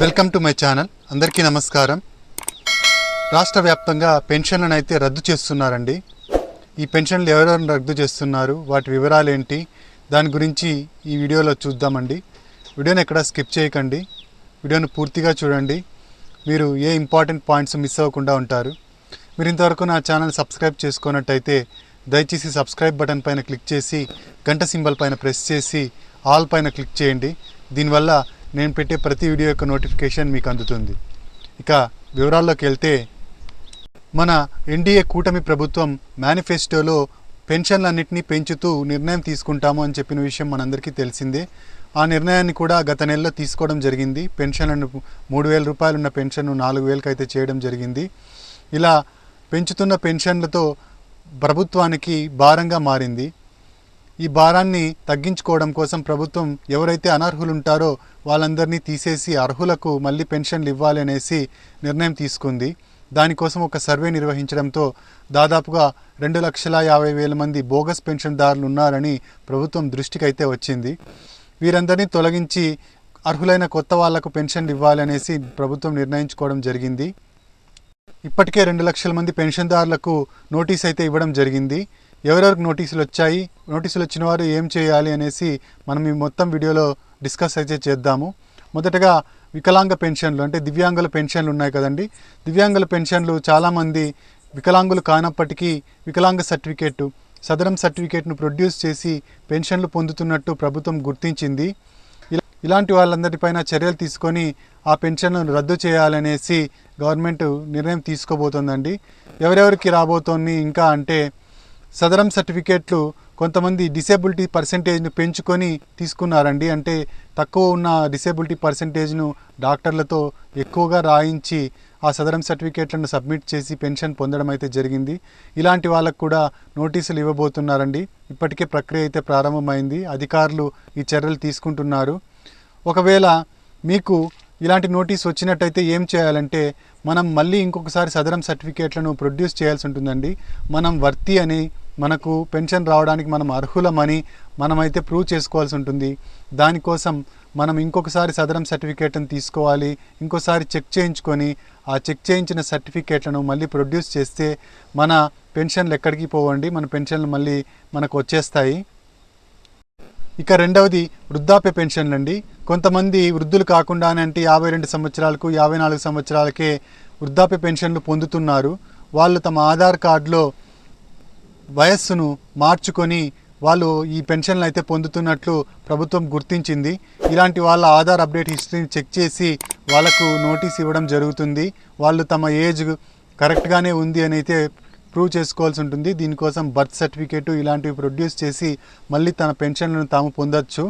Welcome to my channel అందరికీ నమస్కారం. రాష్ట్ర వ్యాప్తంగా పెన్షన్లను అయితే రద్దు చేస్తున్నారండి. ఈ పెన్షన్లు ఎవరెవరు రద్దు చేస్తున్నారు? వాటి వివరాలు ఏంటి దాని గురించి ఈ వీడియోలో చూద్దామండి. వీడియోని ఎక్కడ స్కిప్ చేయకండి. వీడియోను పూర్తిగా చూడండి. మీరు ఏ ఇంపార్టెంట్ పాయింట్స్ మిస్ అవ్వకుండా ఉంటారు. మీరు ఇంతవరకు నా ఛానల్ సబ్స్క్రైబ్ చేసుకున్నట్టయితే దయచేసి సబ్స్క్రైబ్ బటన్ పైన క్లిక్ చేసి గంట సింబల్ పైన ప్రెస్ చేసి ఆల్ పైన క్లిక్ చేయండి. దీనివల్ల నేను పెట్టే ప్రతి వీడియో యొక్క నోటిఫికేషన్ మీకు అందుతుంది. ఇక వివరాల్లోకి వెళ్తే మన ఎన్డీఏ కూటమి ప్రభుత్వం మేనిఫెస్టోలో పెన్షన్లన్నింటినీ పెంచుతూ నిర్ణయం తీసుకుంటాము అని చెప్పిన విషయం మనందరికీ తెలిసిందే. ఆ నిర్ణయాన్ని కూడా గత నెలలో తీసుకోవడం జరిగింది. పెన్షన్లను మూడు వేల రూపాయలు ఉన్న పెన్షన్ను నాలుగు వేలకు అయితే చేయడం జరిగింది. ఇలా పెంచుతున్న పెన్షన్లతో ప్రభుత్వానికి భారంగా మారింది. ఈ భారాన్ని తగ్గించుకోవడం కోసం ప్రభుత్వం ఎవరైతే అనర్హులు ఉంటారో వాళ్ళందరినీ తీసేసి అర్హులకు మళ్ళీ పెన్షన్లు ఇవ్వాలి అనేసి నిర్ణయం తీసుకుంది. దానికోసం ఒక సర్వే నిర్వహించడంతో దాదాపుగా రెండు లక్షల యాభై వేల మంది బోగస్ పెన్షన్దారులు ఉన్నారని ప్రభుత్వం దృష్టికి అయితే వచ్చింది. వీరందరినీ తొలగించి అర్హులైన కొత్త వాళ్ళకు పెన్షన్లు ఇవ్వాలనేసి ప్రభుత్వం నిర్ణయించుకోవడం జరిగింది. ఇప్పటికే రెండు లక్షల మంది పెన్షన్దారులకు నోటీస్ అయితే ఇవ్వడం జరిగింది. ఎవరెవరికి నోటీసులు వచ్చాయి నోటీసులు వచ్చిన వారు ఏం చేయాలి అనేసి మనం ఈ మొత్తం వీడియోలో డిస్కస్ అయితే చేద్దాము. మొదటగా వికలాంగ పెన్షన్లు అంటే దివ్యాంగుల పెన్షన్లు ఉన్నాయి కదండి. దివ్యాంగుల పెన్షన్లు చాలామంది వికలాంగులు కానప్పటికీ వికలాంగ సర్టిఫికేట్ సదరం సర్టిఫికేట్ను ప్రొడ్యూస్ చేసి పెన్షన్లు పొందుతున్నట్టు ప్రభుత్వం గుర్తించింది. ఇలా ఇలాంటి వాళ్ళందరిపైన చర్యలు తీసుకొని ఆ పెన్షన్లను రద్దు చేయాలనేసి గవర్నమెంట్ నిర్ణయం తీసుకోబోతోందండి. ఎవరెవరికి రాబోతోంది ఇంకా అంటే సదరం సర్టిఫికేట్లు కొంతమంది డిసేబిలిటీ పర్సంటేజ్ను పెంచుకొని తీసుకున్నారండి. అంటే తక్కువ ఉన్న డిసేబిలిటీ పర్సంటేజ్ను డాక్టర్లతో ఎక్కువగా రాయించి ఆ సదరం సర్టిఫికేట్లను సబ్మిట్ చేసి పెన్షన్ పొందడం అయితే జరిగింది. ఇలాంటి వాళ్ళకు కూడా నోటీసులు ఇవ్వబోతున్నారండి. ఇప్పటికే ప్రక్రియ అయితే ప్రారంభమైంది. అధికారులు ఈ చర్యలు తీసుకుంటున్నారు. ఒకవేళ మీకు ఇలాంటి నోటీస్ వచ్చినట్టయితే ఏం చేయాలంటే మనం మళ్ళీ ఇంకొకసారి సదరం సర్టిఫికేట్లను ప్రొడ్యూస్ చేయాల్సి ఉంటుందండి. మనం వర్తి అని మనకు పెన్షన్ రావడానికి మనం అర్హులమని మనమైతే ప్రూవ్ చేసుకోవాల్సి ఉంటుంది. దానికోసం మనం ఇంకొకసారి సదరం సర్టిఫికేట్ని తీసుకోవాలి. ఇంకోసారి చెక్ చేయించుకొని ఆ చెక్ చేయించిన సర్టిఫికేట్లను మళ్ళీ ప్రొడ్యూస్ చేస్తే మన పెన్షన్లు ఎక్కడికి పోవండి? మన పెన్షన్లు మళ్ళీ మనకు వచ్చేస్తాయి. ఇక రెండవది వృద్ధాప్య పెన్షన్లు అండి కొంతమంది వృద్ధులు కాకుండానే అంటే యాభై రెండు సంవత్సరాలకు యాభై నాలుగు సంవత్సరాలకే వృద్ధాప్య పెన్షన్లు పొందుతున్నారు. వాళ్ళు తమ ఆధార్ కార్డులో వయస్సును మార్చుకొని వాళ్ళు ఈ పెన్షన్లు అయితే పొందుతున్నట్లు ప్రభుత్వం గుర్తించింది. ఇలాంటి వాళ్ళ ఆధార్ అప్డేట్ హిస్టరీని చెక్ చేసి వాళ్ళకు నోటీస్ ఇవ్వడం జరుగుతుంది. వాళ్ళు తమ ఏజ్ కరెక్ట్గానే ఉంది అని అయితే ప్రూవ్ చేసుకోవాల్సి ఉంటుంది. దీనికోసం బర్త్ సర్టిఫికేటు ఇలాంటివి ప్రొడ్యూస్ చేసి మళ్ళీ తన పెన్షన్లను తాము పొందొచ్చు.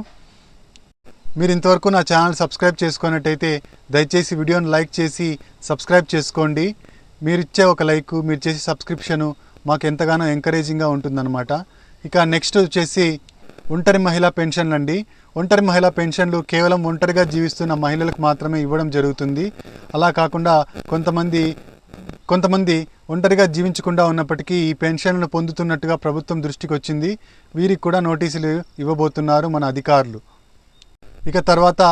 మీరు ఇంతవరకు నా ఛానల్ సబ్స్క్రైబ్ చేసుకున్నట్టయితే దయచేసి వీడియోను లైక్ చేసి సబ్స్క్రైబ్ చేసుకోండి. మీరు ఇచ్చే ఒక లైక్ మీరు చేసే సబ్స్క్రిప్షను మాకు ఎంతగానో ఎంకరేజింగ్గా ఉంటుందన్నమాట. ఇక నెక్స్ట్ వచ్చేసి ఒంటరి మహిళా పెన్షన్లు అండి. ఒంటరి మహిళా పెన్షన్లు కేవలం ఒంటరిగా జీవిస్తున్న మహిళలకు మాత్రమే ఇవ్వడం జరుగుతుంది. అలా కాకుండా కొంతమంది కొంతమంది ఒంటరిగా జీవించకుండా ఉన్నప్పటికీ ఈ పెన్షన్లను పొందుతున్నట్టుగా ప్రభుత్వం దృష్టికి వచ్చింది. వీరికి కూడా నోటీసులు ఇవ్వబోతున్నారు మన అధికారులు. ఇక తర్వాత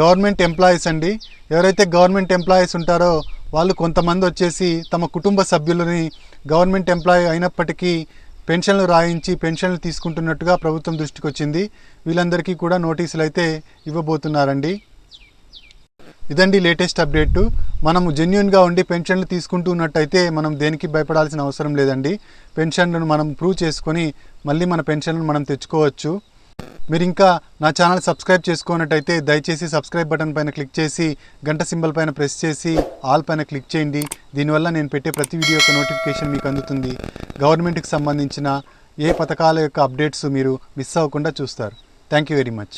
గవర్నమెంట్ ఎంప్లాయీస్ అండి. ఎవరైతే గవర్నమెంట్ ఎంప్లాయీస్ ఉంటారో వాళ్ళు కొంతమంది వచ్చేసి తమ కుటుంబ సభ్యులని గవర్నమెంట్ ఎంప్లాయీ అయినప్పటికీ పెన్షన్లు రాయించి పెన్షన్లు తీసుకుంటున్నట్టుగా ప్రభుత్వం దృష్టికి వచ్చింది. వీళ్ళందరికీ కూడా నోటీసులు అయితే ఇవ్వబోతున్నారండి. ఇదండి లేటెస్ట్ అప్డేట్. మనము జెన్యున్గా ఉండి పెన్షన్లు తీసుకుంటూ ఉన్నట్టయితే మనం దేనికి భయపడాల్సిన అవసరం లేదండి. పెన్షన్లను మనం ప్రూవ్ చేసుకొని మళ్ళీ మన పెన్షన్లను మనం తెచ్చుకోవచ్చు. మీరు ఇంకా నా ఛానల్ సబ్స్క్రైబ్ చేసుకున్నట్టయితే దయచేసి సబ్స్క్రైబ్ బటన్ పైన క్లిక్ చేసి గంట సింబల్ పైన ప్రెస్ చేసి ఆల్ పైన క్లిక్ చేయండి. దీనివల్ల నేను పెట్టే ప్రతి వీడియో యొక్క నోటిఫికేషన్ మీకు అందుతుంది. గవర్నమెంట్కి సంబంధించిన ఏ పథకాల యొక్క అప్డేట్స్ మీరు మిస్ అవ్వకుండా చూస్తారు. Thank you very much.